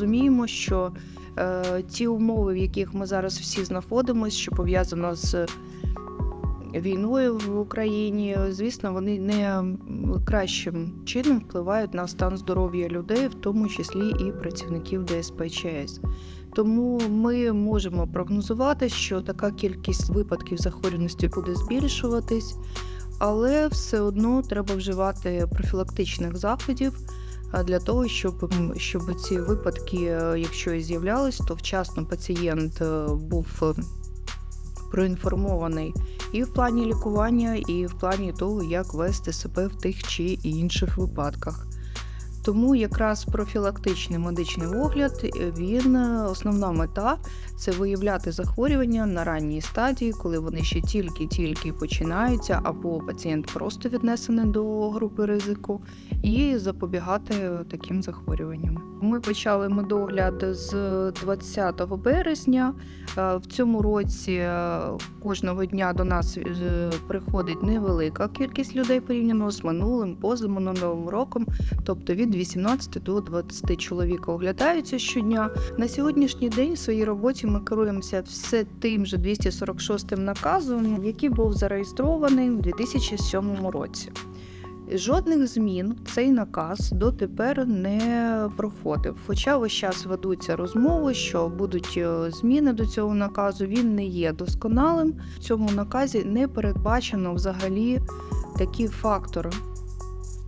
розуміємо, що е, ті умови, в яких ми зараз всі знаходимося, що пов'язано з війною в Україні, звісно, вони не кращим чином впливають на стан здоров'я людей, в тому числі і працівників ДСПЧС. Тому ми можемо прогнозувати, що така кількість випадків захворюваності буде збільшуватись, але все одно треба вживати профілактичних заходів для того, щоб, щоб ці випадки, е, якщо і з'являлись, то вчасно пацієнт е, був е, проінформований і в плані лікування, і в плані того, як вести себе в тих чи інших випадках. Тому якраз профілактичний медичний огляд е, він е, основна мета це виявляти захворювання на ранній стадії, коли вони ще тільки-тільки починаються, або пацієнт просто віднесений до групи ризику, і запобігати таким захворюванням. Ми почали медогляд з 20 березня. Е, В цьому році кожного дня до нас приходить невелика кількість людей порівняно з минулим, позаминулим роком, тобто від 18 до 20 чоловік оглядаються щодня. На сьогоднішній день в своїй роботі ми керуємося все тим же 246 наказом, який був зареєстрований у 2007 році. Жодних змін цей наказ дотепер не проходив. Хоча весь час ведуться розмови, що будуть е, зміни до цього наказу. Він не є досконалим. В цьому наказі не передбачено взагалі такі фактори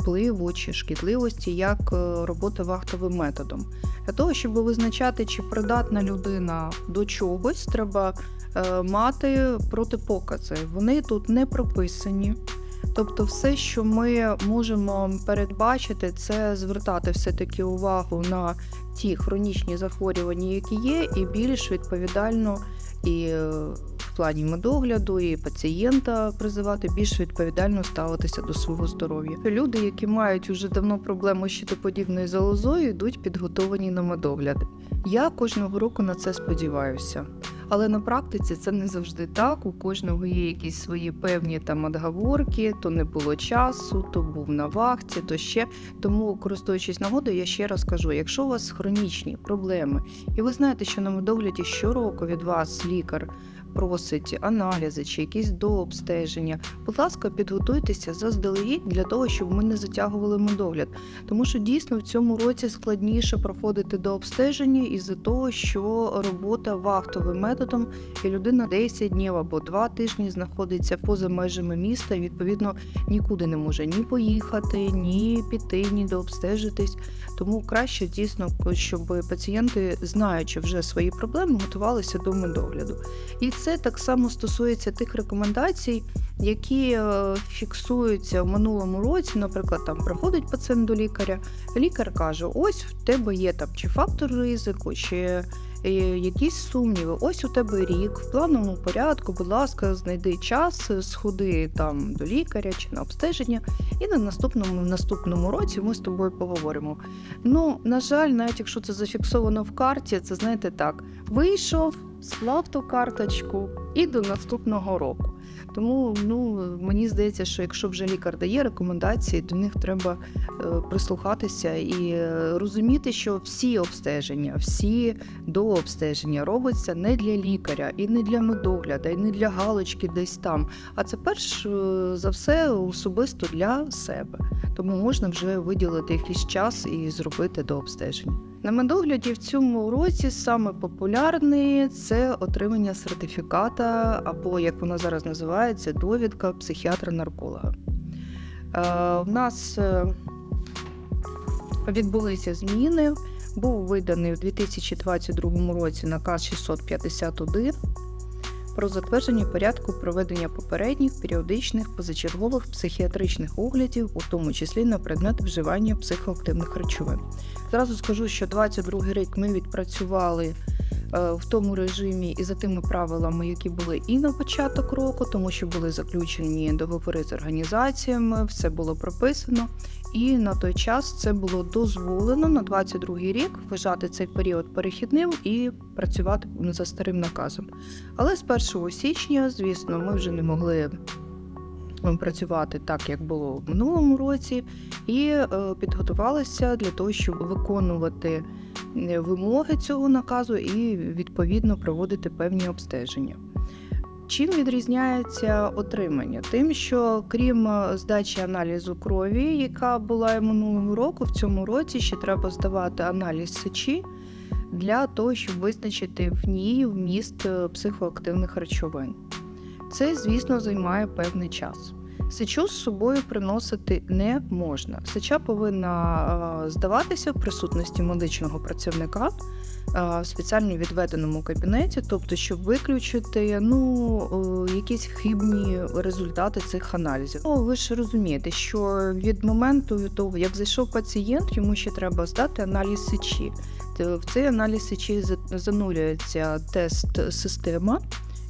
впливу чи шкідливості, як е, робота вахтовим методом. Для того, щоб визначати, чи придатна людина до чогось, треба е, мати протипокази. Вони тут не прописані. Тобто, все, що ми можемо передбачити, це звертати все-таки увагу на ті хронічні захворювання, які є, і більш відповідально і е, плані медогляду, і пацієнта призивати більш відповідально ставитися до свого здоров'я. Люди, які мають уже давно проблему з щитоподібною залозою, йдуть підготовані на медогляд. Я кожного року на це сподіваюся. Але на практиці це не завжди так. У кожного є якісь свої певні там отговорки, то не було часу, то був на вахті, то ще. Тому, користуючись нагодою, я ще раз кажу: якщо у вас хронічні проблеми, і ви знаєте, що на медогляді щороку від вас лікар просить аналізи чи якісь дообстеження, будь ласка, підготуйтеся заздалегідь для того, щоб ми не затягували медогляд. Тому що дійсно в цьому році складніше проходити дообстеження із-за того, що робота вахтовим методом і людина 10 днів або 2 тижні знаходиться поза межами міста. І, відповідно, нікуди не може ні поїхати, ні піти, ні дообстежитись. Тому краще дійсно, щоб пацієнти, знаючи вже свої проблеми, готувалися до медогляду. І це так само стосується тих рекомендацій, які е, фіксуються в минулому році. Наприклад, там приходить пацієнт до лікаря, лікар каже: ось в тебе є там чи фактор ризику, чи е, якісь сумніви. Ось у тебе рік в плановому порядку. Будь ласка, знайди час, сходи там до лікаря чи на обстеження, і на наступному в наступному році ми з тобою поговоримо. Ну, на жаль, навіть якщо це зафіксовано в карті, це знаєте так: вийшов, склав ту карточку і до наступного року. Тому ну мені здається, що якщо вже лікар дає рекомендації, до них треба е, прислухатися і е, розуміти, що всі обстеження, всі дообстеження робиться не для лікаря і не для медогляда, і не для галочки десь там. А це перш е, за все особисто для себе. Тому можна вже виділити якийсь час і зробити дообстеження. На медогляді в цьому році саме популярний це отримання сертифіката, або як воно зараз називається, довідка психіатра-нарколога. Е, У нас е, відбулися зміни. Був виданий у 2022 році наказ 651 про затвердження порядку проведення попередніх періодичних позачергових психіатричних оглядів, у тому числі на предмет вживання психоактивних речовин. Зразу скажу, що 22 рік ми відпрацювали е, в тому режимі і за тими правилами, які були і на початок року, тому що були заключені договори з організаціями, все було прописано. І на той час це було дозволено на 22 рік вважати цей період перехідним і працювати за старим наказом. Але з 1 січня, звісно, ми вже не могли працювати так, як було в минулому році, і е, підготувалися для того, щоб виконувати е, вимоги цього наказу і відповідно проводити певні обстеження. Чим відрізняється отримання? Тим, що крім е, здачі аналізу крові, яка була і минулого року, в цьому році ще треба здавати аналіз сечі для того, щоб визначити в ній вміст е, психоактивних речовин. Це, звісно, займає певний час. Сечу з собою приносити не можна. Сеча повинна е, здаватися в присутності медичного працівника е, в спеціально відведеному кабінеті, тобто, щоб виключити ну, е, якісь хибні результати цих аналізів. Ну, ви ж розумієте, що від моменту того, як зайшов пацієнт, йому ще треба здати аналіз сечі. В цей аналіз сечі за- занурюється тест система.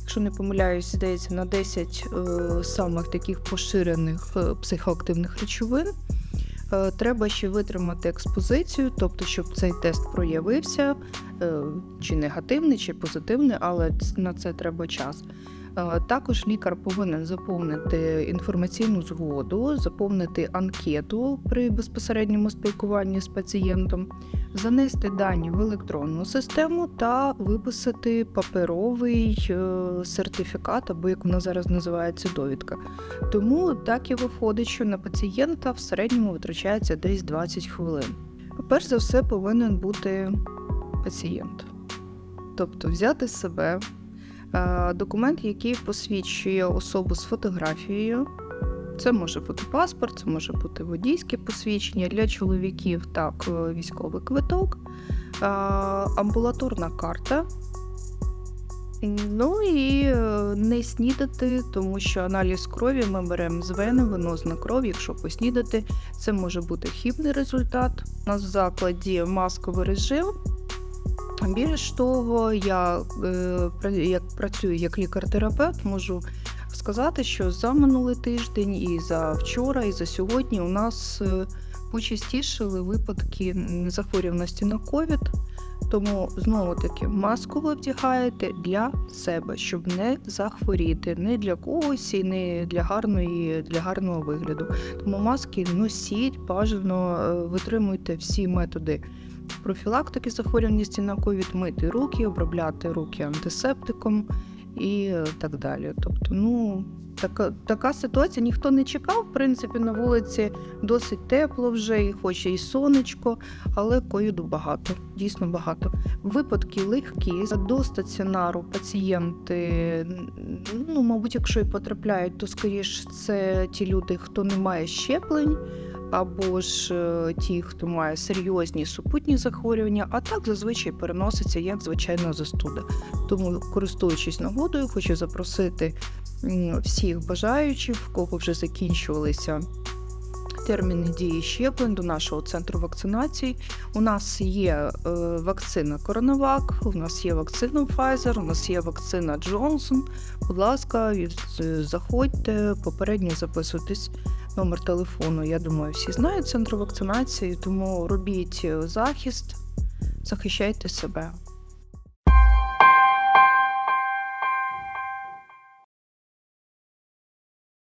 Якщо не помиляюсь, здається, на 10 е, самих таких поширених е, психоактивних речовин. Е, Треба ще витримати експозицію, тобто, щоб цей тест проявився, чи негативний, чи позитивний, але на це треба час. Е, Також лікар повинен заповнити інформаційну згоду, заповнити анкету при безпосередньому спілкуванні з пацієнтом, занести дані в електронну систему та виписати паперовий е, сертифікат, або як вона зараз називається довідка. Тому так і виходить, що на пацієнта в середньому витрачається десь 20 хвилин. Перш за все повинен бути пацієнт, тобто взяти себе документ, який посвідчує особу з фотографією. Це може бути паспорт, це може бути водійське посвідчення для чоловіків, так, е, військовий квиток, е, амбулаторна карта. Ну і е, не снідати, тому що аналіз крові ми беремо з вени, венозна кров. Якщо поснідати, це може бути хібний результат. У нас в закладі масковий режим. Більш того, я е, як працюю як лікар-терапевт, можу сказати, що за минулий тиждень, і за вчора, і за сьогодні у нас е, почастішили випадки захворюваності на ковід. Тому знову таки маску ви вдягаєте для себе, щоб не захворіти, не для когось і не для гарної для гарного вигляду. Тому маски носіть, бажано е, витримуйте всі методи профілактики захворюваності на ковід, мити руки, обробляти руки антисептиком і е, так далі. Тобто, ну. Така, така ситуація ніхто не чекав. В принципі, на вулиці досить тепло вже, і хоче і сонечко, але ковіду багато, дійсно багато. Випадки легкі. До стаціонару пацієнти, ну, мабуть, якщо і потрапляють, то скоріш це ті люди, хто не має щеплень, або ж е, ті, хто має серйозні супутні захворювання, а так зазвичай переноситься як звичайна застуда. Тому, користуючись нагодою, хочу запросити всіх бажаючих, в кого вже закінчувалися терміни дії щеплень до нашого центру вакцинації. У нас є е, вакцина Коронавак, у нас є вакцина Pfizer, у нас є вакцина Johnson. Будь ласка, заходьте, попередньо записуйтесь. Номер телефону, я думаю, всі знають центру вакцинації, тому робіть е, захист, захищайте себе.